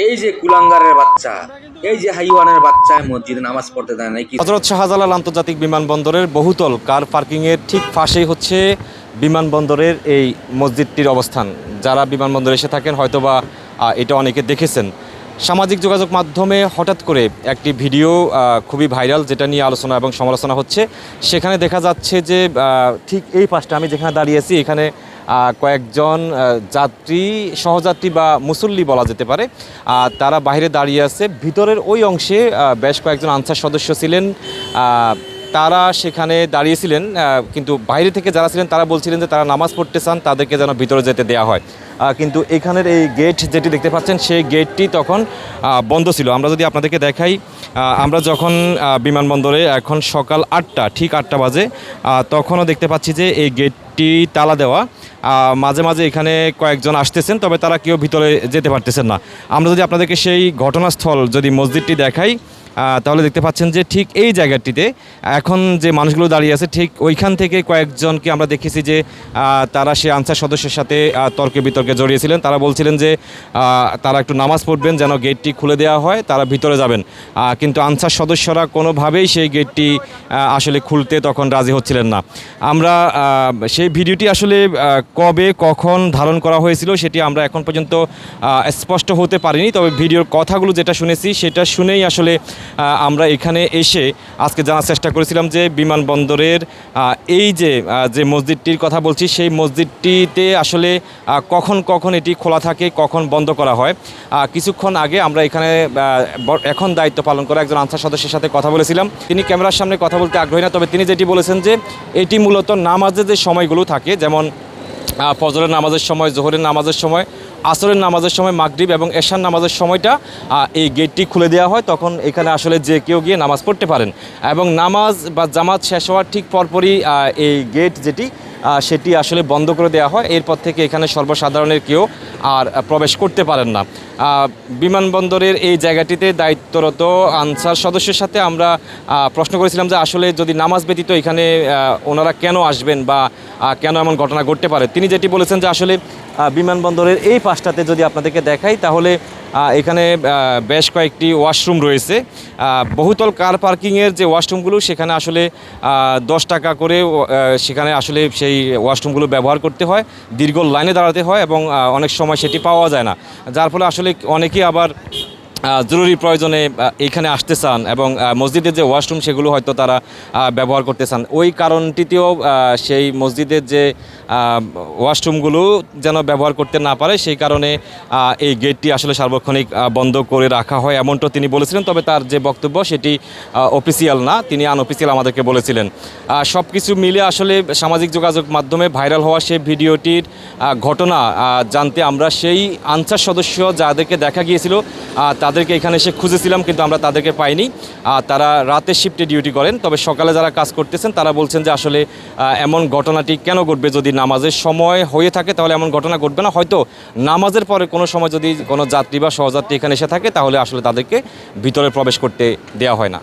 এই যে কুলাঙ্গারের বাচ্চা, এই যে হাইওয়ানের বাচ্চা মসজিদে নামাজ পড়তে দেয় নাকি হজরত শাহজালাল আন্তর্জাতিক বিমানবন্দরের বহুতল, কার পার্কিংয়ের ঠিক পাশেই হচ্ছে বিমানবন্দরের এই মসজিদটির অবস্থান। যারা বিমানবন্দরে এসে থাকেন, হয়তোবা এটা অনেকে দেখেছেন। সামাজিক যোগাযোগ মাধ্যমে হঠাৎ করে একটি ভিডিও খুবই ভাইরাল, যেটা নিয়ে আলোচনা এবং সমালোচনা হচ্ছে। সেখানে দেখা যাচ্ছে যে ঠিক এই পাশটা আমি যেখানে দাঁড়িয়েছি এখানে কয়েকজন যাত্রী, সহযাত্রী বা মুসল্লি বলা যেতে পারে। তারা বাইরে দাঁড়িয়ে আছে। ভিতরের ওই অংশে বেশ কয়েকজন আনসার সদস্য ছিলেন। তারা সেখানে দাঁড়িয়েছিলেন কিন্তু বাইরে থেকে যারা ছিলেন, তারা বলছিলেন যে তারা নামাজ পড়তে চান, তাদেরকে যেন ভিতরে যেতে দেওয়া হয়। কিন্তু এখানের এই গেট যেটি দেখতে পাচ্ছেন, সেই গেটটি তখন বন্ধ ছিল। আমরা যদি আপনাদেরকে দেখাই আমরা যখন বিমানবন্দরে এখন সকাল আটটা, ঠিক আটটা বাজে তখনও দেখতে পাচ্ছি যে এই গেটটি তালা দেওয়া মাঝে মাঝে এখানে কয়েকজন আসতেছেন, তবে তারা কেউ ভিতরে যেতে পারতেছেন না। আমরা যদি আপনাদেরকে সেই ঘটনাস্থল যদি মসজিদটি দেখাই তাহলে দেখতে পাচ্ছেন যে ঠিক এই জায়গাটিতে এখন যে মানুষগুলো দাঁড়িয়ে আছে, ঠিক ওইখান থেকে কয়েকজনকে আমরা দেখেছি যে তারা সে আনসার সদস্যের সাথে তর্কে বিতর্কে জড়িয়েছিলেন। তারা বলছিলেন যে তারা একটু নামাজ পড়বেন যেন গেটটি খুলে দেওয়া হয়, তারা ভিতরে যাবেন। কিন্তু আনসার সদস্যরা কোনোভাবেই সেই গেটটি আসলে খুলতে তখন রাজি হচ্ছিলেন না। আমরা সেই ভিডিওটি আসলে কবে, কখন ধারণ করা হয়েছিল সেটি আমরা এখন পর্যন্ত স্পষ্ট হতে পারিনি। তবে ভিডিওর কথাগুলো যেটা শুনেছি সেটা শুনেই আসলে আমরা এখানে এসে আজকে জানার চেষ্টা করেছিলাম যে বিমানবন্দরের এই যে যে মসজিদটির কথা বলছি, সেই মসজিদটিতে আসলে কখন কখন এটি খোলা থাকে, কখন বন্ধ করা হয়। কিছুক্ষণ আগে আমরা এখানে এখন দায়িত্ব পালন করা একজন আনসার সদস্যের সাথে কথা বলেছিলাম। তিনি ক্যামেরার সামনে কথা বলতে আগ্রহী না, তবে তিনি যেটি বলেছেন যে, এটি মূলত নামাজের যে সময়গুলো থাকে, যেমন ফজরের নামাজের সময়, জোহরের নামাজের সময় আসরের নামাজের সময় মাগরিব এবং এশার নামাজের সময়টা এই গেটটি খুলে দেওয়া হয়। তখন এখানে আসলে যে কেউ গিয়ে নামাজ পড়তে পারেন। এবং নামাজ বা জামাত শেষ হওয়ার ঠিক পরপরই এই গেট যেটি সেটি আসলে বন্ধ করে দেওয়া হয়। এরপর থেকে এখানে সর্বসাধারণের কেউ আর প্রবেশ করতে পারেন না। বিমানবন্দরের এই জায়গাটিতে দায়িত্বরত আনসার সদস্যের সাথে আমরা প্রশ্ন করেছিলাম যে আসলে যদি নামাজ ব্যতীত এখানে ওনারা কেন আসবেন বা কেন এমন ঘটনা ঘটতে পারে? তিনি যেটি বলেছেন যে আসলে বিমানবন্দরের এই পাশটাতে যদি আপনাদেরকে দেখাই, তাহলে এখানে বেশ কয়েকটি ওয়াশরুম রয়েছে। বহুতল কার পার্কিংয়ের যে ওয়াশরুমগুলো, সেখানে আসলে দশ টাকা করে সেখানে আসলে সেই ওয়াশরুমগুলো ব্যবহার করতে হয়। দীর্ঘ লাইনে দাঁড়াতে হয় এবং অনেক সময় সেটি পাওয়া যায় না। যার ফলে আসলে অনেকেই আবার জরুরি প্রয়োজনে এখানে আসতে চান এবং মসজিদের যে ওয়াশরুম, সেগুলো হয়তো তারা ব্যবহার করতে চান। ওই কারণটিতেও সেই মসজিদের যে ওয়াশরুমগুলো যেন ব্যবহার করতে না পারে, সেই কারণে এই গেটটি আসলে সার্বক্ষণিক বন্ধ করে রাখা হয় এমনটা তিনি বলেছিলেন। তবে তার যে বক্তব্য সেটি অফিসিয়াল না, তিনি আনঅফিসিয়াল আমাদেরকে বলেছিলেন। সব কিছু মিলে আসলে সামাজিক যোগাযোগ মাধ্যমে ভাইরাল হওয়া সেই ভিডিওটির ঘটনা জানতে আমরা সেই আনসার সদস্য যাদেরকে দেখা গিয়েছিল তাদেরকে এখানে এসে খুঁজেছিলাম, কিন্তু আমরা তাদেরকে পাইনি। তারা রাতের শিফটে ডিউটি করেন, তবে সকালে যারা কাজ করতেছেন, তারা বলছেন যে আসলে এমন ঘটনাটি কেন ঘটবে যদি নামাজের সময় হয়ে থাকে, তাহলে এমন ঘটনা ঘটবে না। হয়তো নামাজের পরে কোনো সময় যদি কোনো যাত্রী বা সহযাত্রী এখানে এসে থাকে, তাহলে আসলে তাদেরকে ভিতরে প্রবেশ করতে দেওয়া হয় না।